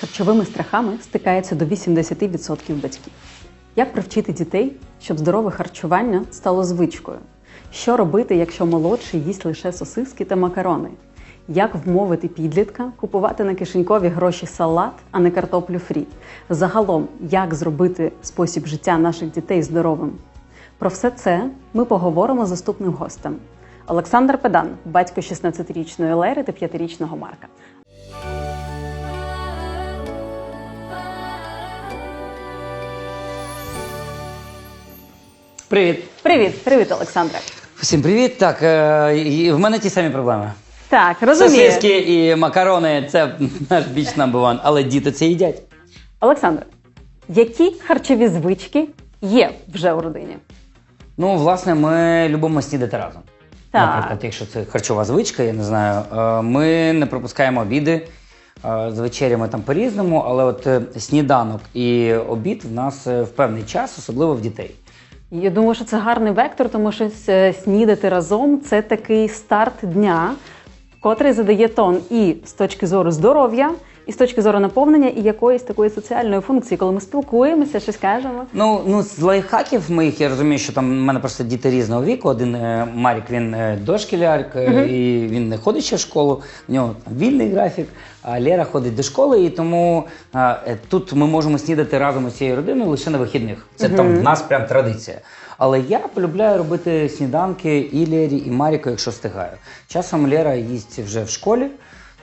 харчовими страхами стикається до 80% батьків. Як привчити дітей, щоб здорове харчування стало звичкою? Що робити, якщо молодший їсть лише сосиски та макарони? Як вмовити підлітка купувати на кишенькові гроші салат, а не картоплю фрі? Загалом, як зробити спосіб життя наших дітей здоровим? Про все це ми поговоримо з наступним гостем. Олександр Педан, батько 16-річної Лери та 5-річного Марка. Привіт. Привіт, привіт, Олександре. Всім привіт. Так, е, і в мене ті самі проблеми. Так, розумію. Сосиски і макарони це наш біч number one, але діти це їдять. Олександр, які харчові звички є вже у родині? Ну, власне, ми любимо снідати разом. Так. Наприклад, якщо це харчова звичка, я не знаю. е, Ми не пропускаємо обіди. е, З вечерями там по-різному, але от е, сніданок і обід в нас е, в певний час, особливо в дітей. Я думаю, що це гарний вектор, тому що е, снідати разом це такий старт дня, котрий задає тон і з точки зору здоров'я, і з точки зору наповнення, і якоїсь такої соціальної функції, коли ми спілкуємося, щось кажемо. Ну, ну з лайфхаків моїх я розумію, що там в мене просто діти різного віку. Один е, Марік він е, дошкіляр, е, і він не ходить ще в школу. В нього там вільний графік. А Лера ходить до школи, і тому е, е, тут ми можемо снідати разом із цією родиною лише на вихідних. Це там в нас прям традиція. Але я полюбляю робити сніданки і Лері, і Маріку, якщо встигаю. Часом Лера їсть вже в школі.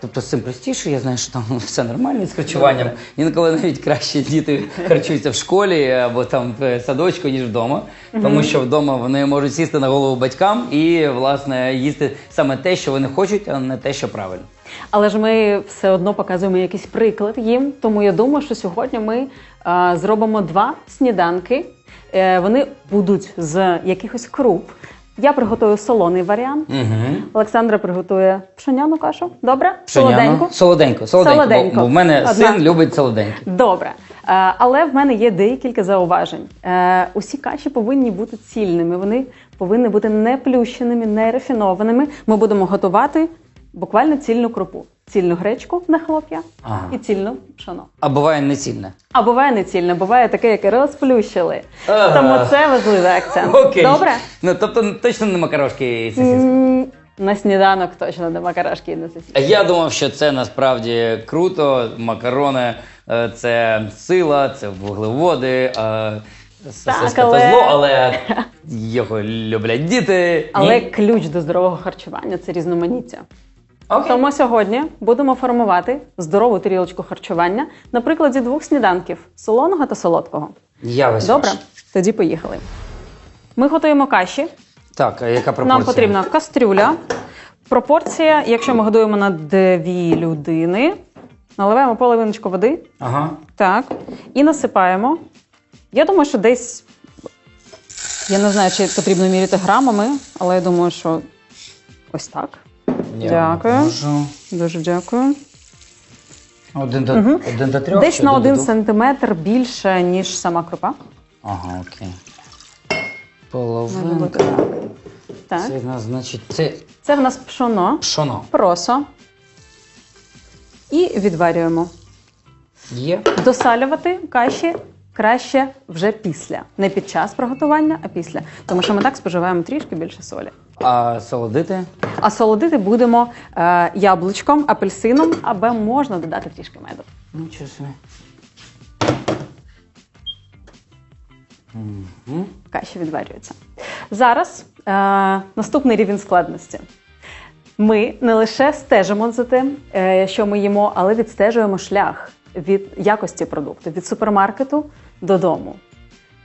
Тобто з цим простіше, я знаю, що там все нормально з харчуванням. Інколи навіть краще діти харчуються в школі або там в садочку, ніж вдома. Тому що вдома вони можуть сісти на голову батькам і, власне, їсти саме те, що вони хочуть, а не те, що правильно. Але ж ми все одно показуємо якийсь приклад їм. Тому я думаю, що сьогодні ми е, зробимо два сніданки. Е, вони будуть з якихось круп. Я приготую солоний варіант. Угу. Олександра приготує пшеняну кашу. Добре? Солоденьку? Солоденько. Солоденько. Солоденько. Бо, бо в мене Одна. син любить солоденьке. Добре. Е, але в мене є декілька зауважень. Е, усі каші повинні бути цільними. Вони повинні бути не плющеними, не рафінованими. Ми будемо готувати буквально цільну крупу. Цільну гречку на хлоп'я Ага. і цільну пшоно. А буває не цільне. А буває не цільне, буває таке, яке розплющили. Ага. Тому це важливий акцент. Окей. Добре? Ну тобто точно не макарошки і сосиски. М, На сніданок точно не макарошки і не А сосиски. Я думав, що це насправді круто. Макарони е, це сила, це вуглеводи. а Сосиска але- то зло, але його люблять діти. Але Ні? ключ до здорового харчування це різноманіття. Окей. Тому сьогодні будемо формувати здорову тарілочку харчування на прикладі двох сніданків солоного та солодкого. Я весь Добре, ваш. тоді поїхали. Ми готуємо каші. Так, а яка пропорція? Нам потрібна кастрюля. Пропорція, якщо ми годуємо на дві людини, наливаємо половиночку води. Ага. Так. І насипаємо. Я думаю, що десь. Я не знаю, чи потрібно міряти грамами, але я думаю, що ось так. Я Дякую. можу. Дуже дякую. Один до, Мгм. один до трьох? Десь на один до сантиметр більше, ніж сама крупа. Ага, окей. Половинка. так. Це в нас, значить, це Це в нас пшоно, пшоно. просо. І відварюємо. Є. Досалювати каші краще вже після. Не під час приготування, а після. Тому що ми так споживаємо трішки більше солі. А солодити? А солодити будемо е, яблучком, апельсином, або можна додати трішки меду. Нічого собі. Мгм. Каші відварюється. Зараз е, наступний рівень складності. Ми не лише стежимо за тим, е, що ми їмо, але відстежуємо шлях від якості продукту від супермаркету додому.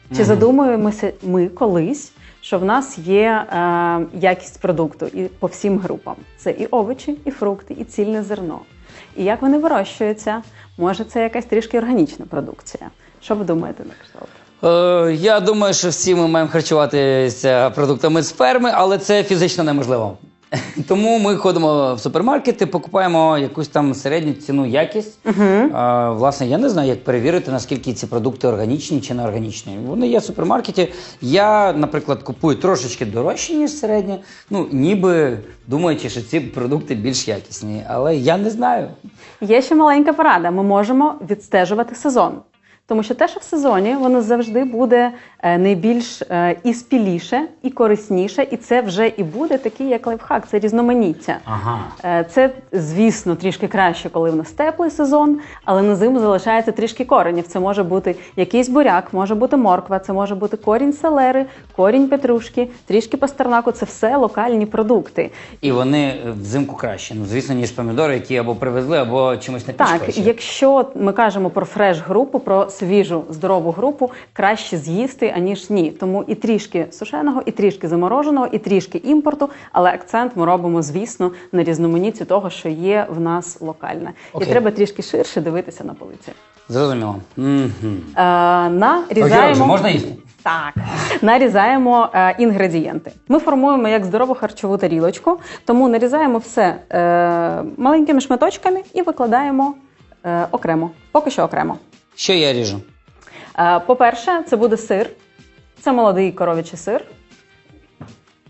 Чи Мгм. задумуємося ми колись, що в нас є е, якість продукту і по всім групам? Це і овочі, і фрукти, і цільне зерно. І як вони вирощуються? Може, це якась трішки органічна продукція? Що ви думаєте на кшталт? Е, я думаю, що всі ми маємо харчуватися продуктами з ферми, але це фізично неможливо. Тому ми ходимо в супермаркети, покупаємо якусь там середню ціну якість. Угу. А, власне, я не знаю, як перевірити, наскільки ці продукти органічні чи не органічні. Вони є в супермаркеті. Я, наприклад, купую трошечки дорожче, ніж середнє. Ну, ніби думаючи, що ці продукти більш якісні. Але я не знаю. Є ще маленька порада. Ми можемо відстежувати сезон. Тому що те, що в сезоні, воно завжди буде е, найбільш е, і спіліше, і корисніше, і це вже і буде такий, як лайфхак, це різноманіття. Ага. Е, Це, звісно, трішки краще, коли в нас теплий сезон, але на зиму залишається трішки коренів. Це може бути якийсь буряк, може бути морква, це може бути корінь селери, корінь петрушки, трішки пастернаку. Це все локальні продукти. І вони взимку краще. Ну, звісно, ніж помідори, які або привезли, або чимось не Так, якщо ми кажемо про фреш-групу, про свіжу здорову групу, краще з'їсти, аніж ні. Тому і трішки сушеного, і трішки замороженого, і трішки імпорту, але акцент ми робимо, звісно, на різноманітті того, що є в нас локальне. Окей. І треба трішки ширше дивитися на полиці. Зрозуміло. Угу. Е, нарізаємо... можна їсти? Так, нарізаємо е, інгредієнти. Ми формуємо як здорову харчову тарілочку, тому нарізаємо все е, маленькими шматочками і викладаємо е, окремо. Поки що окремо. Що я ріжу? Е, По-перше, це буде сир. Це молодий коров'ячий сир.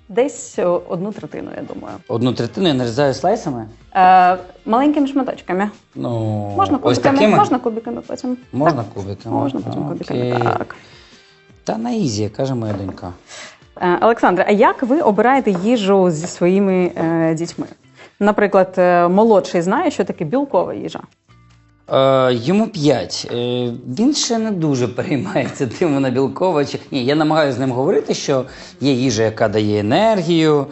Десь одну третину, я думаю. Одну третину я нарізаю слайсами. Е, маленькими шматочками. Ну, Можна ось кубиками, такими? можна кубиками потім. Можна Так. кубиками? Можна потім кубиками. Окей. Так. Та на ізі, каже моя донька. Е, Олександре, а як ви обираєте їжу зі своїми е, дітьми? Наприклад, е, молодший знає, що таке білкова їжа. Е, йому 5. Е, він ще не дуже переймається тим, вона білкова. Чи... Ні, я намагаюся з ним говорити, що є їжа, яка дає енергію,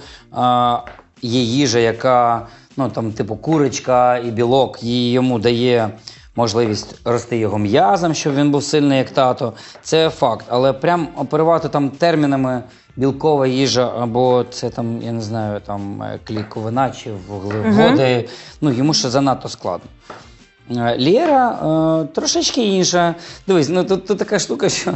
є їжа, яка, ну там, типу, курочка і білок, їй йому дає можливість рости його м'язом, щоб він був сильний, як тато. Це факт. Але прям оперувати там термінами білкова їжа, або це там, я не знаю, там е, кліковина чи вуглеводи, ну йому ще занадто складно. Е, Лєра е, трошечки інша. Дивись, ну тут, тут така штука, що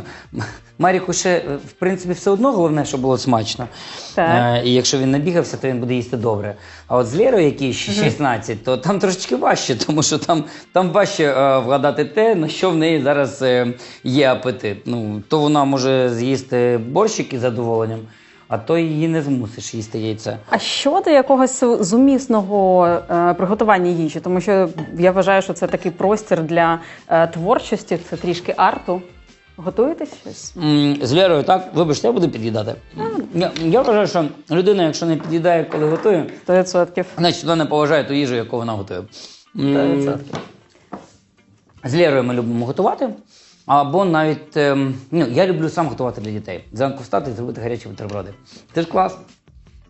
Маріку ще, е, в принципі, все одно головне, щоб було смачно. Так. Е, і якщо він набігався, то він буде їсти добре. А от з Лєрою, якій ще 16, то там трошечки важче, тому що там, там важче е, вгадати те, на що в неї зараз е, є апетит. Ну, то вона може з'їсти борщик із задоволенням, а то її не змусиш їсти яйце. А щодо якогось зумісного е, приготування їжі, тому що я вважаю, що це такий простір для е, творчості, це трішки арту. Готуєтесь щось? М, З Лєрою, так, вибачте, я буду під'їдати. Я, я вважаю, що людина, якщо не під'їдає, коли готує, 100%. значить вона не поважає ту їжу, яку вона готує. М, 100%. З Лєрою ми любимо готувати. Або навіть ем, ну, я люблю сам готувати для дітей. Зранку встати і зробити гарячі бутерброди. Це ж клас.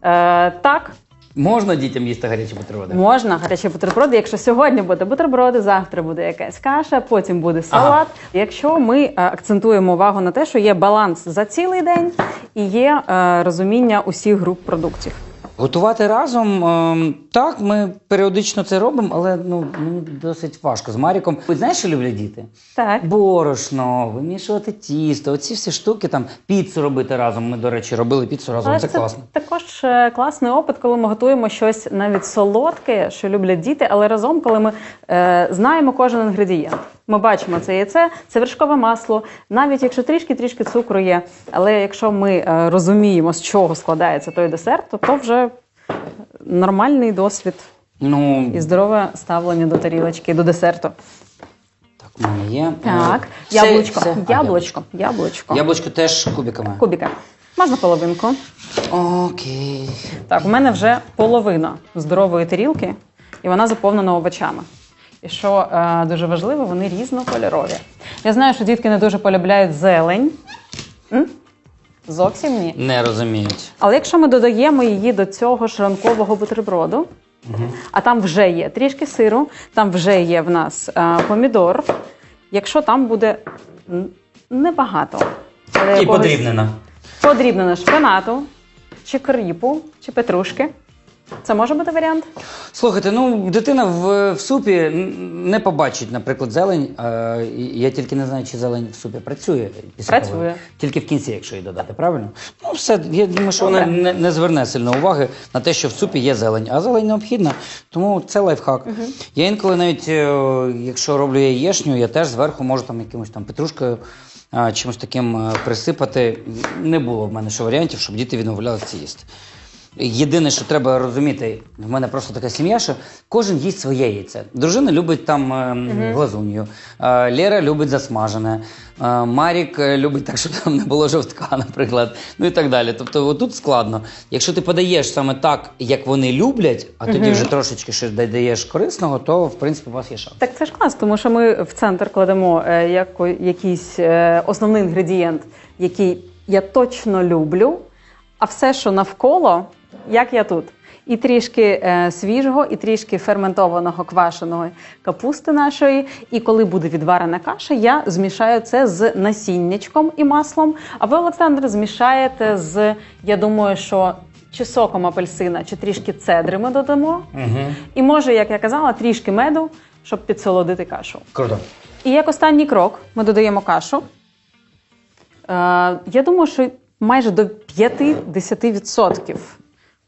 Е, так, Можна дітям їсти гарячі бутерброди. можна гарячі бутерброди. Якщо сьогодні буде бутерброди, завтра буде якась каша, потім буде салат. Якщо ми е, акцентуємо увагу на те, що є баланс за цілий день і є е, розуміння усіх груп продуктів. Готувати разом, ем, так, ми періодично це робимо, але ну, мені досить важко з Маріком. Ви знаєш, що люблять діти? Так. Борошно, вимішувати тісто, оці всі штуки, там піцу робити разом. Ми, до речі, робили піцу разом. Але Це, класно. також е, класний опит, коли ми готуємо щось навіть солодке, що люблять діти, але разом, коли ми е, знаємо кожен інгредієнт. Ми бачимо це яйце, це вершкове масло, навіть якщо трішки-трішки цукру є. Але якщо ми е, розуміємо, з чого складається той десерт, то, то вже нормальний досвід Ну, і здорове ставлення до тарілочки, до десерту. так, у мене є. Так, Е, все- яблучко, все- а, яблучко, яблучко. Яблучко теж кубиками. Кубіка. Можна половинку. Окей. Так, у мене вже половина здорової тарілки, і вона заповнена овочами. І що е, дуже важливо, вони різнокольорові. Я знаю, що дітки не дуже полюбляють зелень. М? Зовсім ні. Не розуміють. Але якщо ми додаємо її до цього ж ранкового бутерброду, а там вже є трішки сиру, там вже є в нас е, помідор. Якщо там буде н- небагато, але І якогось подрібнена. шпинату, чи кріпу, чи петрушки, Це може бути варіант? Слухайте, ну дитина в, в супі не побачить, наприклад, зелень. Е, я тільки не знаю, чи зелень в супі працює. після Працює. того. Тільки в кінці, якщо її додати, правильно? Ну, все, я думаю, що вона Добре. не, не зверне сильно уваги на те, що в супі є зелень. А зелень необхідна, тому це лайфхак. Я інколи навіть, е, якщо роблю яєшню, я теж зверху можу там якимось там петрушкою. Чимось таким е, присипати не було в мене ще варіантів, щоб діти відмовлялися це їсти. Єдине, що треба розуміти, в мене просто така сім'я, що кожен їсть своє яйце. Дружина любить там е, глазунью, е, Лера любить засмажене, е, Марік е, любить так, щоб там не було жовтка, наприклад. Ну і так далі. Тобто, отут складно. Якщо ти подаєш саме так, як вони люблять, а тоді вже трошечки щось додаєш корисного, то в принципі у вас є шанс. Так це ж клас, тому що ми в центр кладемо яко- якийсь основний інгредієнт, який я точно люблю, а все, що навколо, як я тут. І трішки е, свіжого, і трішки ферментованого квашеного капусти нашої. І коли буде відварена каша, я змішаю це з насіннячком і маслом. А ви, Олександр, змішаєте з, я думаю, що чи соком апельсина, чи трішки цедри ми додамо. Угу. І може, як я казала, трішки меду, щоб підсолодити кашу. Круто. І як останній крок ми додаємо кашу. Е, я думаю, що майже до 50%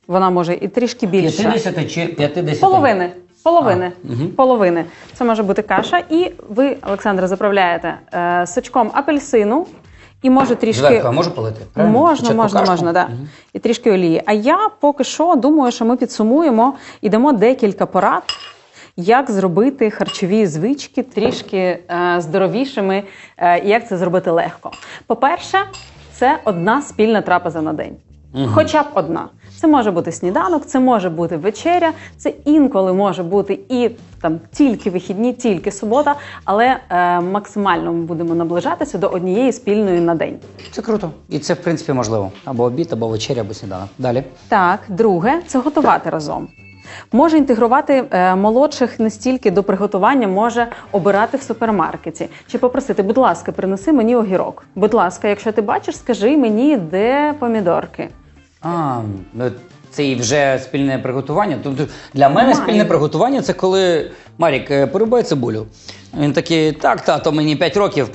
вона може і трішки більше. 50 чи 50? Половини. Половини. А. Половини. Це може бути каша. І ви, Олександре, заправляєте е, сочком апельсину і може трішки. Зверху, а можу полити? Правильно? Можна, Спочатку можна, кашку? можна, да. Мгм. І трішки олії. А я поки що думаю, що ми підсумуємо і дамо декілька порад, як зробити харчові звички трішки е, здоровішими, е, і як це зробити легко. По-перше, це одна спільна трапеза на день. Мгм. Хоча б одна. Це може бути сніданок, це може бути вечеря, це інколи може бути і там тільки вихідні, тільки субота, але е, максимально ми будемо наближатися до однієї спільної на день. Це круто. І це, в принципі, можливо. Або обід, або вечеря, або сніданок. Далі. Так, друге це готувати разом. Може інтегрувати е, молодших не стільки до приготування, може обирати в супермаркеті чи попросити, будь ласка, принеси мені огірок. Будь ласка, якщо ти бачиш, скажи мені, де помідорки. А, ну це і вже спільне приготування. Тобто для мене Має. спільне приготування це коли Марік е, порубай цибулю. Він такий, так, тато, мені 5 років.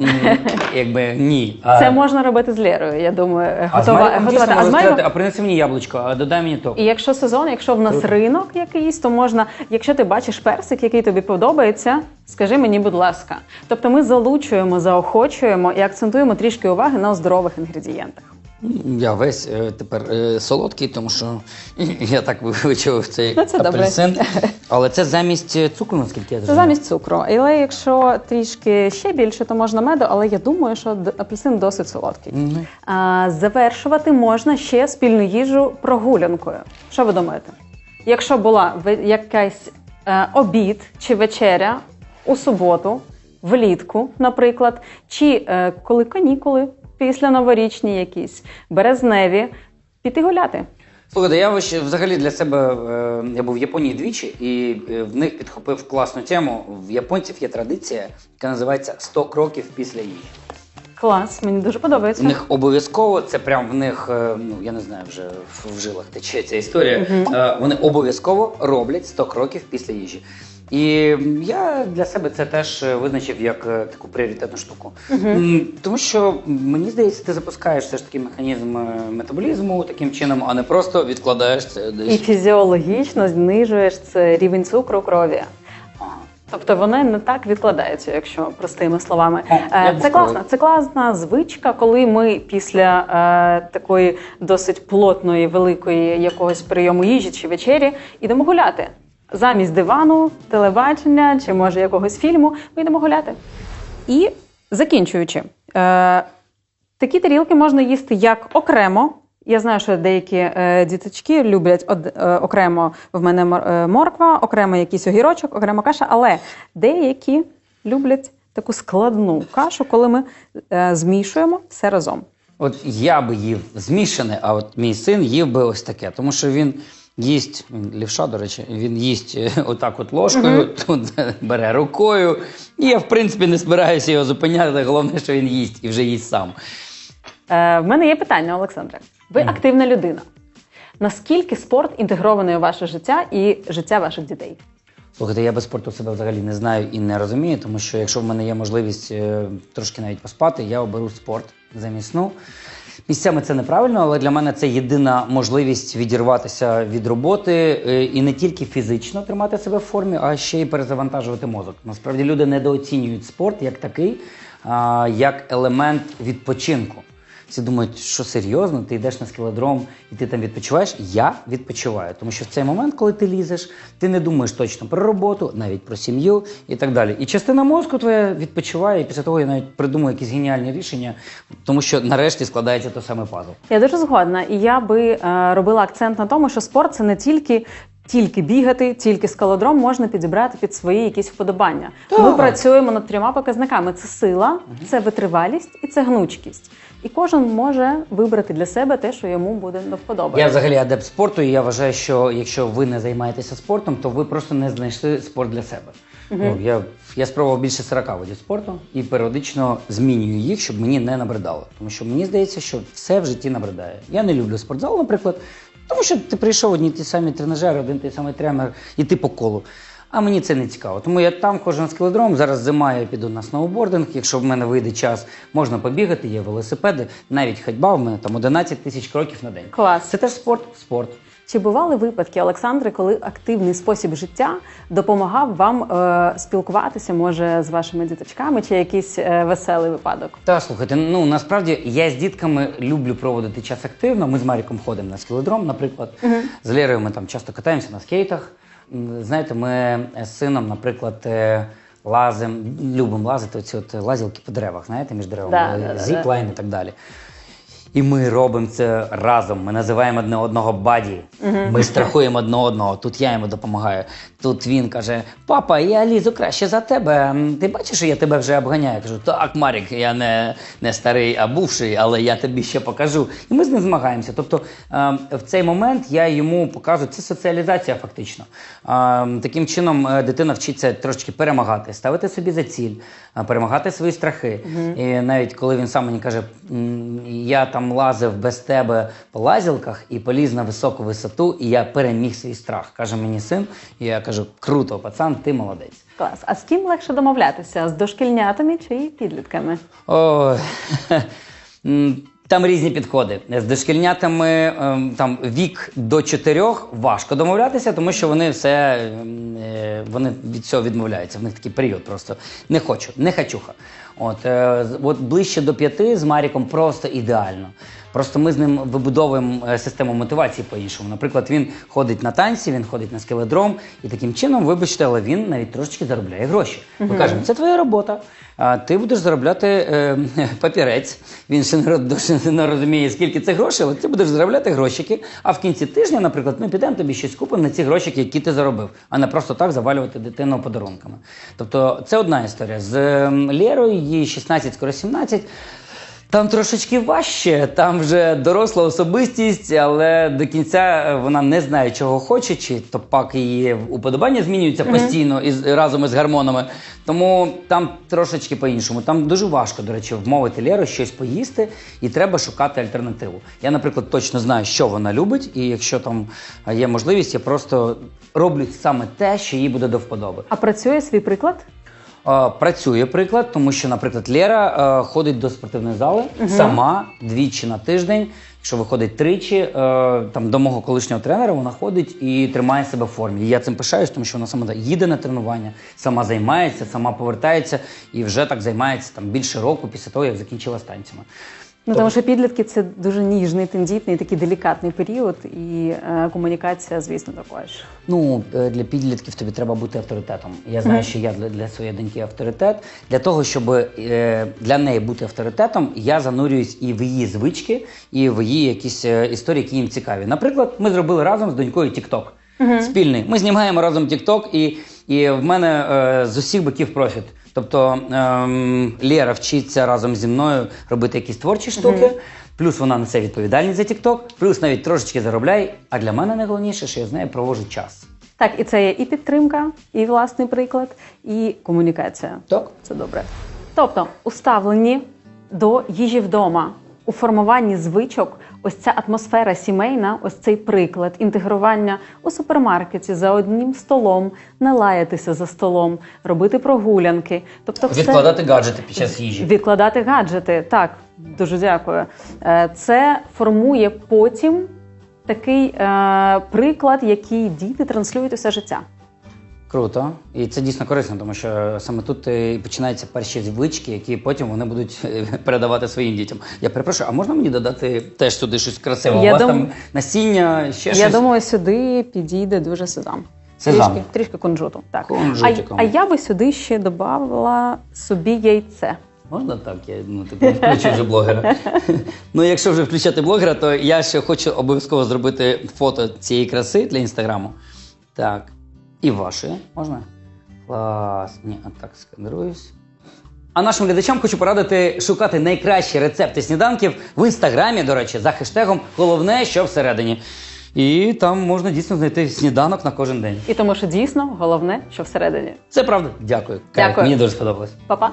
М, Якби ні. А, Це можна робити з Лєрою. Я думаю, а з готова, Маріком дійсно готувати. А з можна Маріком- сказати, а принеси мені яблучко, а додай мені то. І якщо сезон, якщо в нас Круто. ринок якийсь, то можна, якщо ти бачиш персик, який тобі подобається, скажи мені, будь ласка. Тобто ми залучуємо, заохочуємо і акцентуємо трішки уваги на здорових інгредієнтах. Я весь е, тепер е, солодкий, тому що я так вичував цей Ну, це добре. Але це замість е, цукру, наскільки я Це замість цукру. Але якщо трішки ще більше, то можна меду, але я думаю, що апельсин досить солодкий. Мгм. А, завершувати можна ще спільну їжу прогулянкою. Що ви думаєте? Якщо була якась е, обід чи вечеря у суботу, влітку, наприклад, чи е, коли канікули, після новорічні якісь, березневі, піти гуляти. Слухайте, я взагалі для себе е, я був в Японії двічі, і е, в них підхопив класну тему. В японців є традиція, яка називається 100 кроків після їжі. Клас, мені дуже подобається. В них обов'язково це прям в них, е, ну я не знаю, вже в, жилах тече ця історія. Е, Вони обов'язково роблять 100 кроків після їжі. І я для себе це теж е, визначив як е, таку пріоритетну штуку. М, Тому що мені здається, ти запускаєш все ж таки механізм е, метаболізму таким чином, а не просто відкладаєш це І фізіологічно знижуєш це рівень цукру крові. Тобто вони не так відкладаються, якщо простими словами. Це класна, це класна звичка, коли ми після е, такої досить плотної, великої якогось прийому їжі чи вечері йдемо гуляти. Замість дивану, телебачення чи може якогось фільму, ми йдемо гуляти. І закінчуючи, е, такі тарілки можна їсти як окремо. Я знаю, що деякі е, діточки люблять од, е, окремо в мене е, морква, окремо якийсь огірочок, окремо каша, але деякі люблять таку складну кашу, коли ми е, змішуємо все разом. От я би їв змішане, а от мій син їв би ось таке, тому що він їсть, він лівша, до речі, він їсть е, отак от ложкою, тут бере рукою. І я, в принципі, не збираюся його зупиняти. Головне, що він їсть і вже їсть сам. Е, в мене є питання, Олександре. Ви активна людина. Наскільки спорт інтегрований у ваше життя і життя ваших дітей? Слухайте, я без спорту себе взагалі не знаю і не розумію, тому що якщо в мене є можливість е, трошки навіть поспати, я оберу спорт замість сну. Місцями це неправильно, але для мене це єдина можливість відірватися від роботи е, і не тільки фізично тримати себе в формі, а ще й перезавантажувати мозок. Насправді люди недооцінюють спорт як такий, як елемент відпочинку. Всі думають, що серйозно, ти йдеш на скеледром і ти там відпочиваєш. Я відпочиваю, тому що в цей момент, коли ти лізеш, ти не думаєш точно про роботу, навіть про сім'ю і так далі. І частина мозку твоя відпочиває, і після того я навіть придумую якісь геніальні рішення, тому що нарешті складається той самий пазл. Я дуже згодна, і я би е, робила акцент на тому, що спорт це не тільки. Тільки бігати, тільки скалодром можна підібрати під свої якісь вподобання. Так. Ми працюємо над трьома показниками: це сила, це витривалість і це гнучкість. І кожен може вибрати для себе те, що йому буде до вподоби. Я взагалі адепт спорту, і я вважаю, що якщо ви не займаєтеся спортом, то ви просто не знайшли спорт для себе. Ну, я, я спробував більше 40 видів спорту і періодично змінюю їх, щоб мені не набридало. Тому що мені здається, що все в житті набридає. Я не люблю спортзал, наприклад, тому що ти прийшов одні ті самі тренажери, один той самий тренер, і ти по колу. А мені це не цікаво. Тому я там кожен на скеледром. Зараз зима, я піду на сноубординг. Якщо в мене вийде час, можна побігати, є велосипеди, навіть ходьба в мене там 11 тисяч кроків на день. Клас. Це теж спорт, спорт. Чи бували випадки, Олександре, коли активний спосіб життя допомагав вам е, спілкуватися, може, з вашими діточками, чи якийсь е, веселий випадок? Та слухайте, ну насправді я з дітками люблю проводити час активно. Ми з Маріком ходимо на скеледром, наприклад. З Лєрою ми там часто катаємося на скейтах. Знаєте, ми з сином, наприклад, е, лазимо, любимо лазити оці от лазілки по деревах, знаєте, між деревами, Да, да, да, зіплайн і так далі. І ми робимо це разом. Ми називаємо одне одного баді. Ми страхуємо одне одного. Тут я йому допомагаю. Тут він каже: Папа, я лізу краще за тебе. Ти бачиш, що я тебе вже обганяю? Я кажу, так, Марік, я не, не старий, а бувший, але я тобі ще покажу. І ми з ним змагаємося. Тобто е, в цей момент я йому показую, це соціалізація фактично. Е, таким чином е, дитина вчиться трошечки перемагати, ставити собі за ціль, е, перемагати свої страхи. І навіть коли він сам мені каже, я там лазив без тебе по лазілках і поліз на високу висоту, і я переміг свій страх. каже мені син. І я кажу: круто, пацан, ти молодець. Клас. А з ким легше домовлятися? З дошкільнятами чи підлітками? О, там різні підходи. З дошкільнятами ем, там вік до чотирьох важко домовлятися, тому що вони все ем, е, вони від цього відмовляються. В них такий період просто не хочу, не хачуха. От, е, от ближче до п'яти з Маріком просто ідеально. Просто ми з ним вибудовуємо е, систему мотивації по-іншому. Наприклад, він ходить на танці, він ходить на скеледром, і таким чином, вибачте, але він навіть трошечки заробляє гроші. Ми кажемо, це твоя робота. А ти будеш заробляти е, папірець. Він ще не, ро- не розуміє, скільки це грошей, але ти будеш заробляти грошики. А в кінці тижня, наприклад, ми підемо тобі щось купимо на ці грошики, які ти заробив, а не просто так завалювати дитину подарунками. Тобто, це одна історія. З е, Лєрою, їй 16, скоро 17. Там трошечки важче, там вже доросла особистість, але до кінця е, вона не знає, чого хоче, чи то пак її уподобання змінюються постійно із разом із гормонами. Тому там трошечки по-іншому. Там дуже важко, до речі, вмовити Леру щось поїсти, і треба шукати альтернативу. Я, наприклад, точно знаю, що вона любить, і якщо там є можливість, я просто роблю саме те, що їй буде до вподоби. А працює свій приклад? Е, Працює приклад, тому що, наприклад, Лера е, ходить до спортивної зали сама двічі на тиждень. Якщо виходить тричі, е, там до мого колишнього тренера вона ходить і тримає себе в формі. І я цим пишаюсь, тому що вона сама їде на тренування, сама займається, сама повертається і вже так займається там більше року після того, як закінчила з танцями. Ну тому що підлітки це дуже ніжний, тендітний, такий делікатний період, і е, комунікація, звісно, також. Ну, е, для підлітків тобі треба бути авторитетом. Я знаю, що я для, для своєї доньки авторитет. Для того, щоб е, для неї бути авторитетом, я занурююсь і в її звички, і в її якісь е, історії, які їм цікаві. Наприклад, ми зробили разом з донькою TikTok. Спільний. Ми знімаємо разом TikTok, і, і в мене е, з усіх боків профіт. Тобто ем, Лєра вчиться разом зі мною робити якісь творчі штуки. Плюс вона несе відповідальність за TikTok, плюс навіть трошечки заробляє. А для мене найголовніше, що я з нею проводжу час. Так, і це є і підтримка, і власний приклад, і комунікація. Так? Це добре. Тобто, уставлені до їжі вдома у формуванні звичок, ось ця атмосфера сімейна, ось цей приклад інтегрування у супермаркеті за одним столом, не лаятися за столом, робити прогулянки. Тобто, все... Відкладати гаджети під час їжі. Відкладати гаджети, так, дуже дякую. Е, Це формує потім такий е, приклад, який діти транслюють усе життя. Круто. І це дійсно корисно, тому що саме тут е, і починаються перші звички, які потім вони будуть е, передавати своїм дітям. Я перепрошую, а можна мені додати теж сюди щось красиве? Я У вас дум- там насіння, ще Я щось? думаю, сюди підійде дуже сезам. Сезам. Трішки, трішки кунжуту. Так. А, а я би сюди ще додавала собі яйце. Можна так? Я ну типу не включу вже блогера. ну, якщо вже включати блогера, то я ще хочу обов'язково зробити фото цієї краси для інстаграму. Так. І вашої можна? Клас. Ні, а так скандируюсь. А нашим глядачам хочу порадити шукати найкращі рецепти сніданків в інстаграмі, до речі, за хештегом Головне, що всередині. І там можна дійсно знайти сніданок на кожен день. І тому що дійсно головне, що всередині. Це правда. Дякую. Кайф, Дякую. Мені дуже сподобалось. Па-па.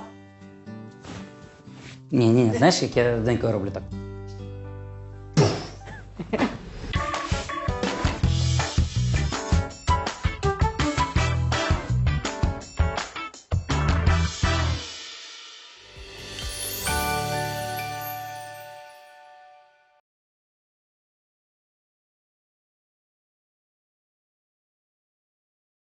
Ні, ні, знаєш, як я з Денькою роблю так.